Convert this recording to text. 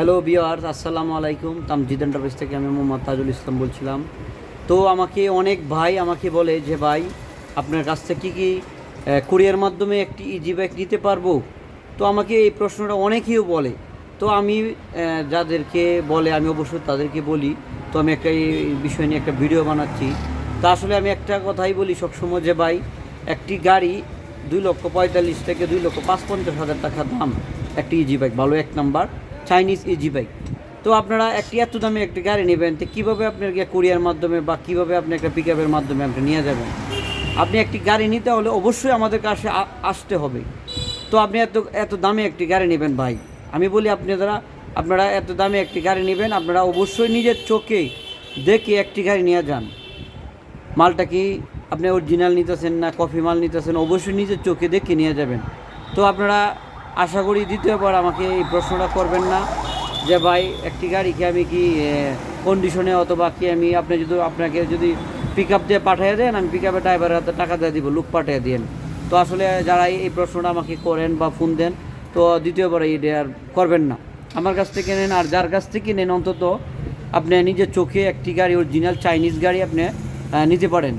Hello বিয়ার্স আসসালামু আলাইকুম তাম তামজিদ এন্টারপ্রাইজ থেকে আমি মোহাম্মদ তাজুল ইসলাম বলছিলাম তো আমাকে অনেক ভাই আমাকে বলে যে, ভাই, আপনার কাছ থেকে কি কি কুরিয়ার মাধ্যমে একটি ইজি ব্যাগ নিতে পারব? তো আমাকে এই প্রশ্নটা অনেকেই বলে। তো আমি যাদেরকে বলে আমি অবশ্যই তাদেরকে বলি। তো আমি একটা এই বিষয় নিয়ে একটা ভিডিও বানাচ্ছি। তা আসলে আমি একটা কথাই বলি সবসময় যে, ভাই, একটি গাড়ি দুই লক্ষ পঁয়তাল্লিশ থেকে দুই লক্ষ পাঁচ পঞ্চাশ হাজার টাকা দাম। একটি ইজি ব্যাগ ভালো এক নাম্বার চাইনিজ ইজি বাইক। তো আপনারা একটি এত দামে একটি গাড়ি নেবেন, তো কীভাবে আপনার কুরিয়ার মাধ্যমে বা কীভাবে আপনি একটা পিক আপের মাধ্যমে আপনি নিয়ে যাবেন? আপনি একটি গাড়ি নিতে হলে অবশ্যই আমাদের কাছে আসতে হবে। তো আপনি এত এত দামে একটি গাড়ি নেবেন ভাই। আমি বলি আপনি যারা আপনারা এত দামে একটি গাড়ি নেবেন, আপনারা অবশ্যই নিজের চোখে দেখে একটি গাড়ি নিয়ে যান। মালটা কি আপনি অরিজিনাল নিতেছেন না কফি মাল নিতেছেন, অবশ্যই নিজের চোখে দেখে নিয়ে যাবেন। তো আপনারা আশা করি দ্বিতীয়বার আমাকে এই প্রশ্নটা করবেন না যে ভাই, একটি গাড়িকে আমি কি কন্ডিশনে অথবা কি আমি আপনি যদি, আপনাকে যদি পিক আপ দিয়ে পাঠিয়ে দেন, আমি পিক আপে ড্রাইভারের হাতে টাকা দিয়ে দিব লুক পাঠিয়ে দিন তো আসলে যারা এই প্রশ্নটা আমাকে করেন বা ফোন দেন, তো দ্বিতীয়বার এই আর করবেন না। আমার কাছ থেকে নেন, আর যার কাছ থেকে নেন অন্তত, আপনি নিজের চোখে একটি গাড়ি অরিজিনাল চাইনিজ গাড়ি আপনি নিতে পারেন।